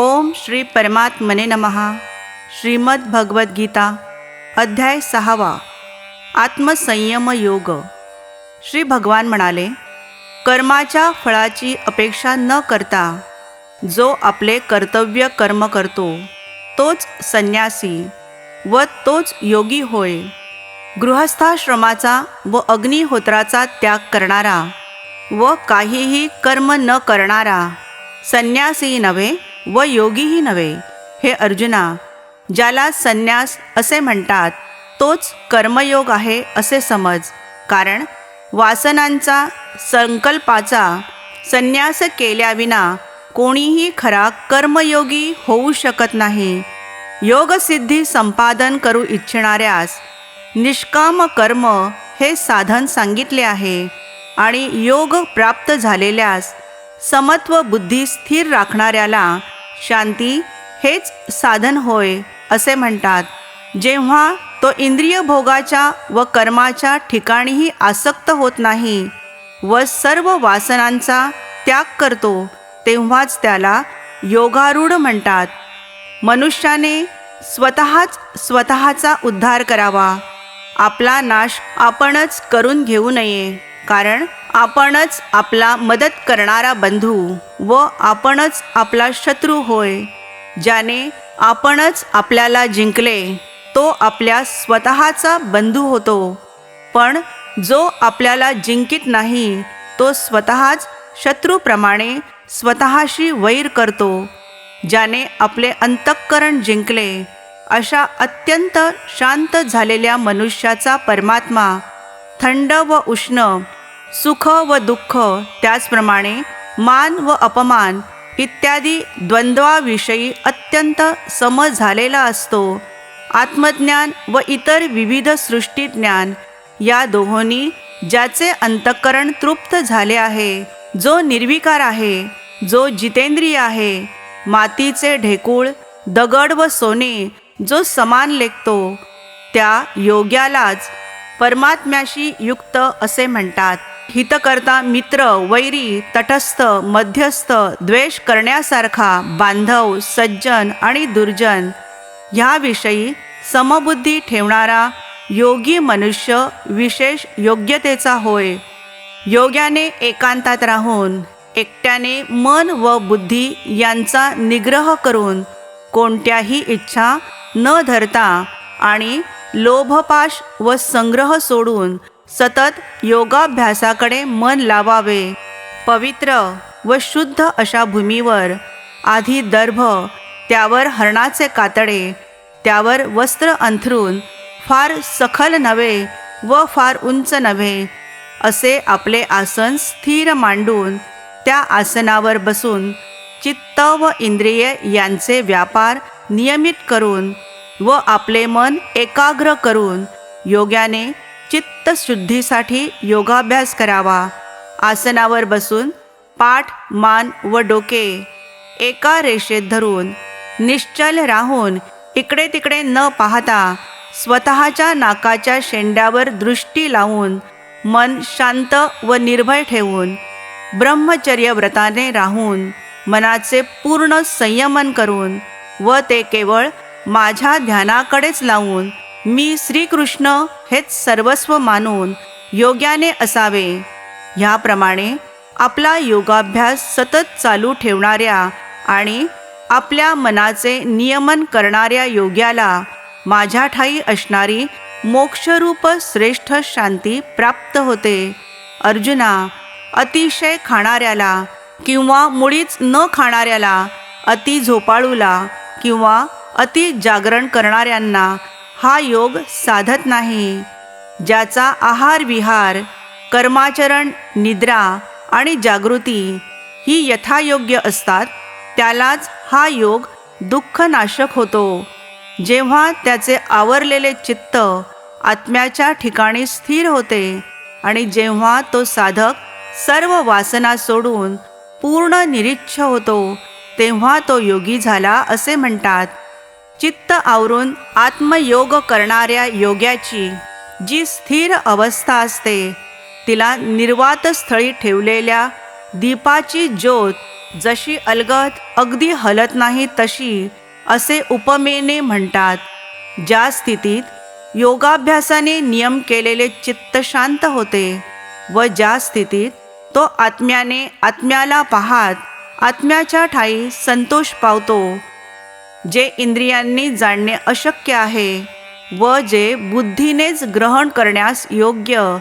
ओम श्री परमात्मने नमहा. श्रीमद भगवद्गीता अध्याय सहावा. आत्मसंयम योग. श्री भगवान म्हणाले कर्माच्या फळाची अपेक्षा न करता जो आपले कर्तव्य कर्म करतो तोच संन्यासी व तोच योगी होय. गृहस्थाश्रमाचा व अग्निहोत्राचा त्याग करणारा व काहीही कर्म न करणारा संन्यासी नव्हे व योगीही नव्हे. हे अर्जुना ज्याला संन्यास असे म्हणतात तोच कर्मयोग आहे असे समज. कारण वासनांचा संकल्पाचा संन्यास केल्याविना कोणीही खरा कर्मयोगी होऊ शकत नाही. योगसिद्धी संपादन करू इच्छिणाऱ्यास निष्काम कर्म हे साधन सांगितले आहे आणि योग प्राप्त झालेल्यास समत्व बुद्धी स्थिर राखणाऱ्याला शांती हेच साधन होय असे म्हणतात. जेव्हा तो इंद्रिय भोगाच्या व कर्माच्या ठिकाणीही आसक्त होत नाही व सर्व वासनांचा त्याग करतो तेव्हाच त्याला योगारूढ म्हणतात. मनुष्याने स्वतःच स्वतःचा उद्धार करावा. आपला नाश आपणच करून घेऊ नये. कारण आपणच आपला मदत करणारा बंधू व आपणच आपला शत्रू होय ज्याने आपणच आपल्याला जिंकले तो आपल्या स्वतःचा बंधू होतो. पण जो आपल्याला जिंकित नाही तो स्वतःच शत्रूप्रमाणे स्वतःशी वैर करतो ज्याने आपले अंतःकरण जिंकले. अशा अत्यंत शांत झालेल्या मनुष्याचा परमात्मा थंड व उष्ण सुख व दुःख त्याचप्रमाणे मान व अपमान इत्यादी द्वंद्वाविषयी अत्यंत समज झालेला असतो. आत्मज्ञान व इतर विविध सृष्टीज्ञान या दोहोंनी ज्याचे अंतःकरण तृप्त झाले आहे जो निर्विकार आहे जो जितेंद्रिय आहे मातीचे ढेकूळ दगड व सोने जो समान लेखतो त्या योग्यालाच परमात्म्याशी युक्त असे म्हणतात. हितकर्ता मित्र वैरी तटस्थ मध्यस्थ द्वेष करण्यासारखा बांधव सज्जन आणि दुर्जन ह्याविषयी समबुद्धी ठेवणारा योगी मनुष्य विशेष योग्यतेचा होय. योग्याने एकांतात राहून एकट्याने मन व बुद्धी यांचा निग्रह करून कोणत्याही इच्छा न धरता आणि लोभपाश व संग्रह सोडून सतत योगाभ्यासाकडे मन लावावे. पवित्र व शुद्ध अशा भूमीवर आधी दर्भ त्यावर हरणाचे कातडे त्यावर वस्त्र अंथरून फार सखल नव्हे व फार उंच नव्हे असे आपले आसन स्थिर मांडून त्या आसनावर बसून चित्त व इंद्रिय यांचे व्यापार नियमित करून व आपले मन एकाग्र करून योग्याने चित्तशुद्धीसाठी योगाभ्यास करावा. आसनावर बसून पाठ मान व डोके एका रेषेत धरून निश्चल राहून इकडे तिकडे न पाहता स्वतःच्या नाकाच्या शेंड्यावर दृष्टी लावून मन शांत व निर्भय ठेवून ब्रह्मचर्य व्रताने राहून मनाचे पूर्ण संयमन करून व ते केवळ माझ्या ध्यानाकडेच लावून मी श्रीकृष्ण हेच सर्वस्व मानून योग्याने असावे. ह्याप्रमाणे आपला योगाभ्यास सतत चालू ठेवणाऱ्या आणि आपल्या मनाचे नियमन करणाऱ्या योग्याला माझ्या ठाई असणारी मोक्षरूप श्रेष्ठ शांती प्राप्त होते. अर्जुना अतिशय खाणाऱ्याला किंवा मुळीच न खाणाऱ्याला अति झोपाळूला किंवा अति जागरण करणाऱ्यांना हा योग साधत नाही ज्याचा आहार विहार कर्माचरण निद्रा आणि जागृती ही यथायोग्य असतात त्यालाच हा योग दुःखनाशक होतो. जेव्हा त्याचे आवरलेले चित्त आत्म्याच्या ठिकाणी स्थिर होते आणि जेव्हा तो साधक सर्व वासना सोडून पूर्ण निरीच्छ होतो तेव्हा तो योगी झाला असे म्हणतात. चित्त आवरून आत्मयोग करणाऱ्या योग्याची जी स्थिर अवस्था असते तिला निर्वात स्थळी ठेवलेल्या दीपाची ज्योत जशी अलगत अगदी हलत नाही तशी असे उपमेने म्हणतात ज्या स्थितीत योगाभ्यासाने नियम केलेले चित्त शांत होते व ज्या स्थितीत तो आत्म्याने आत्म्याला पाहात आत्म्याच्या ठाई संतोष पावतो. जे इंद्रियांनी जाणणे अशक्य आहे व जे बुद्धीनेच ग्रहण करण्यास योग्य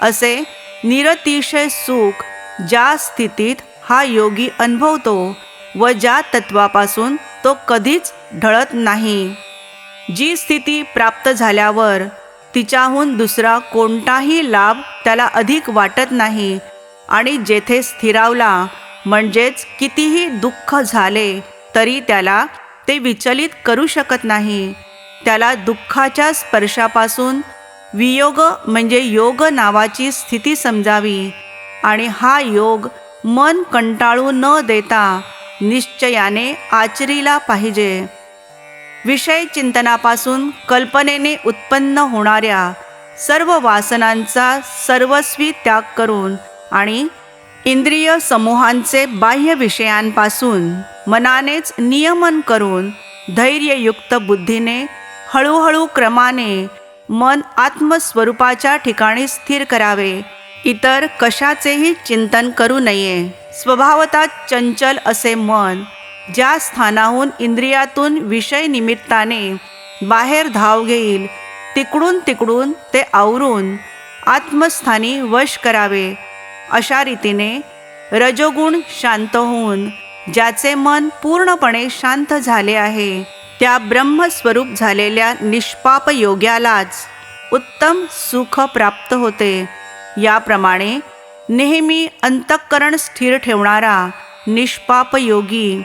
असे निरतिशय सुख ज्या स्थितीत हा योगी अनुभवतो व ज्या तत्वापासून तो कधीच ढळत नाही. जी स्थिती प्राप्त झाल्यावर तिच्याहून दुसरा कोणताही लाभ त्याला अधिक वाटत नाही आणि जेथे स्थिरावला म्हणजेच कितीही दुःख झाले तरी त्याला ते विचलित करू शकत नाही. त्याला दुःखाच्या स्पर्शापासून वियोग म्हणजे योग नावाची स्थिती समजावी आणि हा योग मन कंटाळू न देता निश्चयाने आचरीला पाहिजे. विषय चिंतनापासून कल्पनेने उत्पन्न होणाऱ्या सर्व वासनांचा सर्वस्वी त्याग करून आणि इंद्रिय समूहांचे बाह्य विषयांपासून मनानेच नियमन करून धैर्ययुक्त बुद्धीने हळूहळू क्रमाने मन आत्मस्वरूपाच्या ठिकाणी स्थिर करावे. इतर कशाचेही चिंतन करू नये. स्वभावता चंचल असे मन ज्या स्थानाहून इंद्रियातून विषय निमित्ताने बाहेर धाव घेईल तिकडून तिकडून ते आवरून आत्मस्थानी वश करावे. अशा रीतीने रजोगुण शांत होऊन ज्याचे मन पूर्णपणे शांत झाले आहे त्या ब्रह्मस्वरूप झालेल्या निष्पाप योग्यालाच उत्तम सुख प्राप्त होते. याप्रमाणे नेहमी अंतःकरण स्थिर ठेवणारा निष्पाप योगी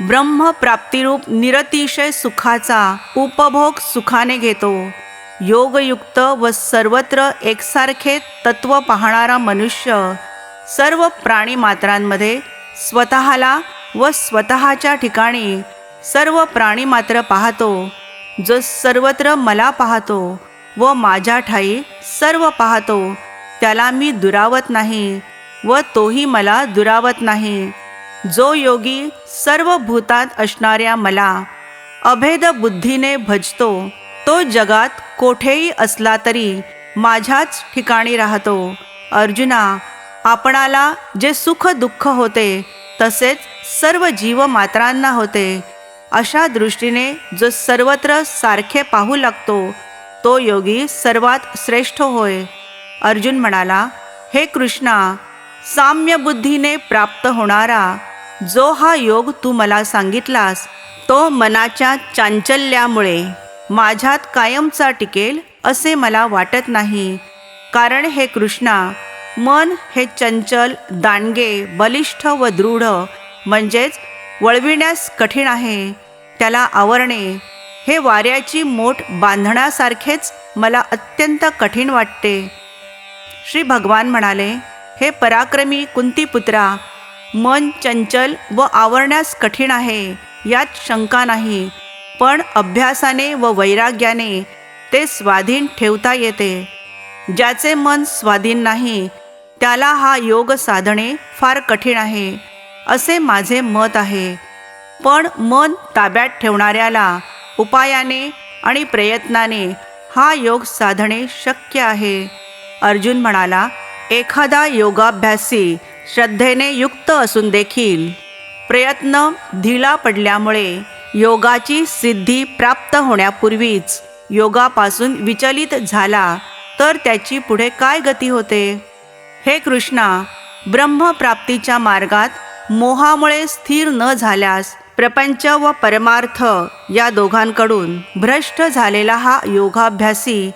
ब्रह्मप्राप्तिरूप निरतिशय सुखाचा उपभोग सुखाने घेतो. योगयुक्त व सर्वत्र एकसारखे तत्व पाहणारा मनुष्य सर्व प्राणीमात्रांमध्ये स्वतःला व स्वतःच्या ठिकाणी सर्व प्राणीमात्र पाहतो जो सर्वत्र मला पाहतो व माझ्या ठाई सर्व पाहतो त्याला मी दुरावत नाही व तोही मला दुरावत नाही. जो योगी सर्व भूतात असणाऱ्या मला अभेद बुद्धीने भजतो तो जगात कोठेही असला तरी माझ्याच ठिकाणी राहतो. अर्जुना आपणाला जे सुख दुःख होते तसेच सर्व जीवमात्रांना होते. अशा दृष्टीने जो सर्वत्र सारखे पाहू लागतो तो योगी सर्वात श्रेष्ठ होय. अर्जुन म्हणाला हे कृष्णा साम्य बुद्धीने प्राप्त होणारा जो हा योग तू मला सांगितलास तो मनाच्या चांचल्यामुळे माझ्यात कायमचा टिकेल असे मला वाटत नाही. कारण हे कृष्णा मन हे चंचल दांडगे बलिष्ठ व दृढ म्हणजेच वळविण्यास कठीण आहे. त्याला आवरणे हे वाऱ्याची मोठ बांधण्यासारखेच मला अत्यंत कठीण वाटते. श्री भगवान म्हणाले हे पराक्रमी कुंतीपुत्रा मन चंचल व आवरण्यास कठीण आहे. यात शंका नाही. पण अभ्यासाने व वैराग्याने ते स्वाधीन ठेवता येते. ज्याचे मन स्वाधीन नाही त्याला हा योग साधणे फार कठीण आहे असे माझे मत आहे. पण मन ताब्यात ठेवणाऱ्याला उपायाने आणि प्रयत्नाने हा योग साधणे शक्य आहे. अर्जुन म्हणाला एखादा योगाभ्यासी श्रद्धेने युक्त असून देखील प्रयत्न ढिला पडल्यामुळे योगाची सिद्धी प्राप्त होण्यापूर्वीच योगापासून विचलित झाला तर त्याची पुढे काय गती होते? हे कृष्णा ब्रह्मप्राप्तीच्या मार्गात मोहामुळे स्थिर न झाल्यास प्रपंच व परमार्थ या दोघांकडून भ्रष्ट झालेला हा योगाभ्यासी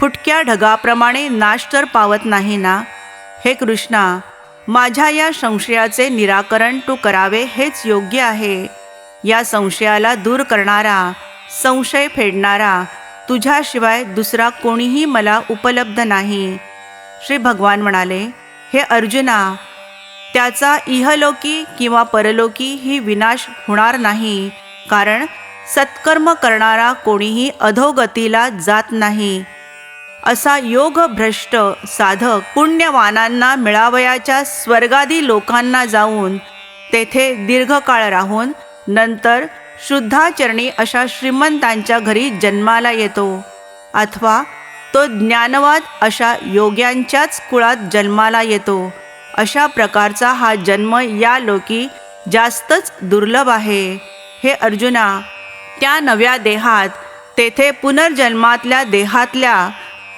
फुटक्या ढगाप्रमाणे नाश तर पावत नाही ना? हे कृष्णा माझ्या या संशयाचे निराकरण तू करावे हेच योग्य आहे. या संशयाला दूर करणारा संशय फेडणारा तुझ्याशिवाय दुसरा कोणीही मला उपलब्ध नाही. श्री भगवान म्हणाले हे अर्जुना त्याचा इहलोकी किंवा परलोकी ही विनाश होणार नाही कारण सत्कर्म करणारा कोणीही अधोगतीला जात नाही. असा योगभ्रष्ट साधक पुण्यवानांना मिळावयाच्या स्वर्गादी लोकांना जाऊन तेथे दीर्घकाळ राहून नंतर शुद्धाचरणी अशा श्रीमंतांच्या घरी जन्माला येतो. अथवा तो ज्ञानवाद अशा योग्यांच्याच कुळात जन्माला येतो. अशा प्रकारचा हा जन्म या लोकी जास्तच दुर्लभ आहे. हे अर्जुना त्या नव्या देहात तेथे पुनर्जन्मातल्या देहातल्या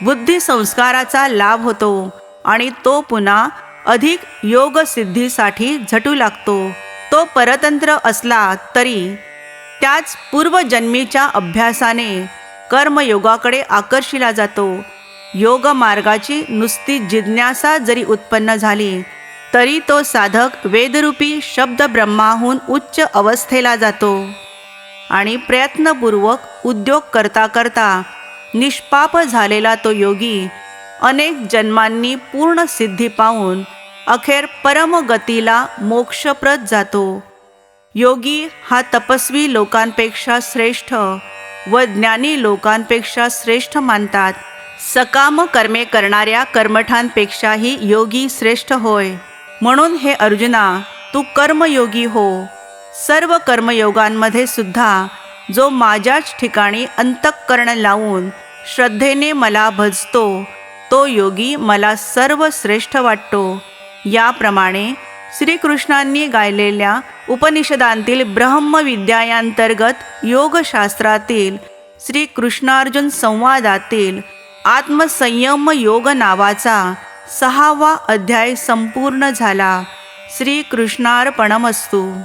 बुद्धिसंस्काराचा लाभ होतो आणि तो पुन्हा अधिक योगसिद्धीसाठी झटू लागतो. तो परतंत्र असला तरी त्याच पूर्वजन्मीच्या अभ्यासाने कर्मयोगाकडे आकर्षिला जातो. योग मार्गाची नुसती जिज्ञासा जरी उत्पन्न झाली तरी तो साधक वेदरूपी शब्द ब्रह्माहून उच्च अवस्थेला जातो आणि प्रयत्नपूर्वक उद्योग करता करता निष्पाप झालेला तो योगी अनेक जन्मांनी पूर्ण सिद्धी पाहून अखेर परमगतीला मोक्षप्रद जातो. योगी हा तपस्वी लोकांपेक्षा श्रेष्ठ व ज्ञानी लोकांपेक्षा श्रेष्ठ मानतात. सकाम कर्मे करणाऱ्या कर्मठांपेक्षाही योगी श्रेष्ठ होय. म्हणून हे अर्जुना तू कर्मयोगी हो. सर्व कर्मयोगांमध्ये सुद्धा जो माझ्याच ठिकाणी अंतःकरण लावून श्रद्धेने मला भजतो तो योगी मला सर्व श्रेष्ठ वाटतो. याप्रमाणे श्रीकृष्णांनी गायलेल्या उपनिषदांतील ब्रह्मविद्यायांतर्गत योगशास्त्रातील श्रीकृष्णार्जुन संवादातील आत्मसंयम योग नावाचा सहावा अध्याय संपूर्ण झाला. श्रीकृष्णार्पणमस्तू.